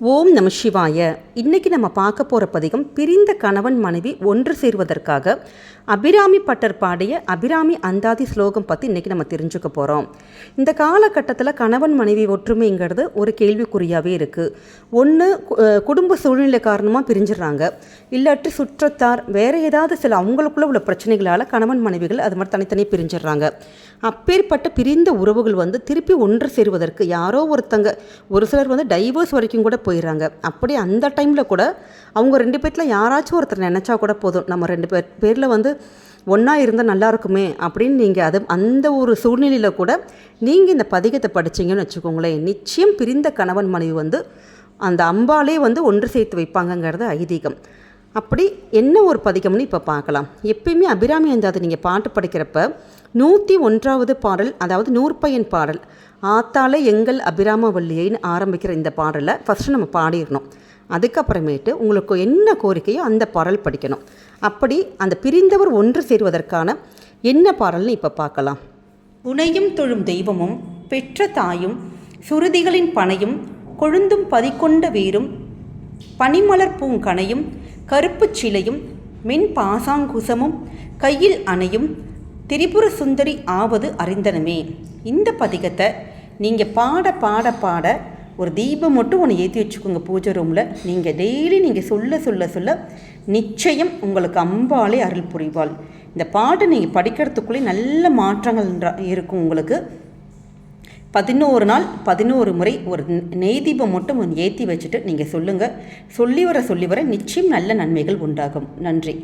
ஓம் நம சிவாய. இன்னைக்கு நம்ம பார்க்க போகிற பதிகம் பிரிந்த கணவன் மனைவி ஒன்று சேர்வதற்காக அபிராமி பட்டர் பாடிய அபிராமி அந்தாதி ஸ்லோகம் பற்றி இன்றைக்கி நம்ம தெரிஞ்சுக்க போகிறோம் இந்த காலகட்டத்தில் கணவன் மனைவி ஒற்றுமைங்கிறது ஒரு கேள்விக்குறியாகவே இருக்குது ஒன்று குடும்ப சூழ்நிலை காரணமாக பிரிஞ்சிடுறாங்க. இல்லாட்டி சுற்றத்தார் வேறு ஏதாவது சில அவங்களுக்குள்ள உள்ள பிரச்சனைகளால் கணவன் மனைவிகள் அது மாதிரி தனித்தனி பிரிஞ்சிடுறாங்க. அப்பேற்பட்ட பிரிந்த உறவுகள் வந்து திருப்பி ஒன்று சேருவதற்கு யாரோ ஒருத்தங்க ஒரு சிலர் வந்து டைவர்ஸ் வரைக்கும் கூட போயிடுறாங்க. அப்படி அந்த டைமில் கூட அவங்க ரெண்டு பேர்த்தில் யாராச்சும் ஒருத்தர் நினச்சா கூட போதும். நம்ம ரெண்டு பேர் பேரில் வந்து ஒன்றா இருந்தால் நல்லா இருக்குமே அப்படின்னு நீங்கள் அது அந்த ஒரு சூழ்நிலையில் கூட நீங்கள் இந்த பதிகத்தை படிச்சீங்கன்னு வச்சுக்கோங்களேன். நிச்சயம் பிரிந்த கணவன் மனைவி வந்து அந்த அம்பாலே வந்து ஒன்று சேர்த்து வைப்பாங்கங்கிறது ஐதீகம். அப்படி என்ன ஒரு பதிகம்னு இப்போ பார்க்கலாம். எப்பயுமே அபிராமி அந்தாது நீங்கள் பாட்டு படிக்கிறப்ப நூற்றி ஒன்றாவது பாடல் அதாவது நூற்பையன் பாடல் ஆத்தாலே எங்கள் அபிராமவல்லியைன்னு ஆரம்பிக்கிற இந்த பாடலை ஃபஸ்ட்டு நம்ம பாடிடணும். அதுக்கப்புறமேட்டு உங்களுக்கு என்ன கோரிக்கையோ அந்த பாடல் படிக்கணும். அப்படி அந்த பிரிந்தவர் ஒன்று சேருவதற்கான என்ன பாடல்னு இப்போ பார்க்கலாம். உனையும் தொழும் தெய்வமும் பெற்ற தாயும் சுருதிகளின் பனையும் கொழுந்தும் பதிக்கொண்ட வேரும் பனிமலர் பூங்கனையும் கருப்புச் சிலையும் மென் பாசாங்குசமும் கையில் அணையும் திரிபுர சுந்தரி ஆவது அறிந்தனமே. இந்த பதிகத்தை நீங்கள் பாட பாட பாட ஒரு தீபம் மட்டும் ஒன்று ஏற்றி வச்சுக்கோங்க பூஜை ரூமில் நீங்கள் டெய்லி நீங்கள் சொல்ல சொல்ல சொல்ல நிச்சயம் உங்களுக்கு அம்பாலே அருள் புரிவாள். இந்த பாட்டை நீங்கள் படிக்கிறதுக்குள்ளே நல்ல மாற்றங்கள் இருக்கும் உங்களுக்கு. பதினோரு நாள் பதினோரு முறை ஒரு நெய் தீபம் மட்டும் ஏற்றி வச்சுட்டு நீங்கள் சொல்லுங்கள் சொல்லி வர சொல்லி வர நிச்சயம் நல்ல நன்மைகள் உண்டாகும். நன்றி.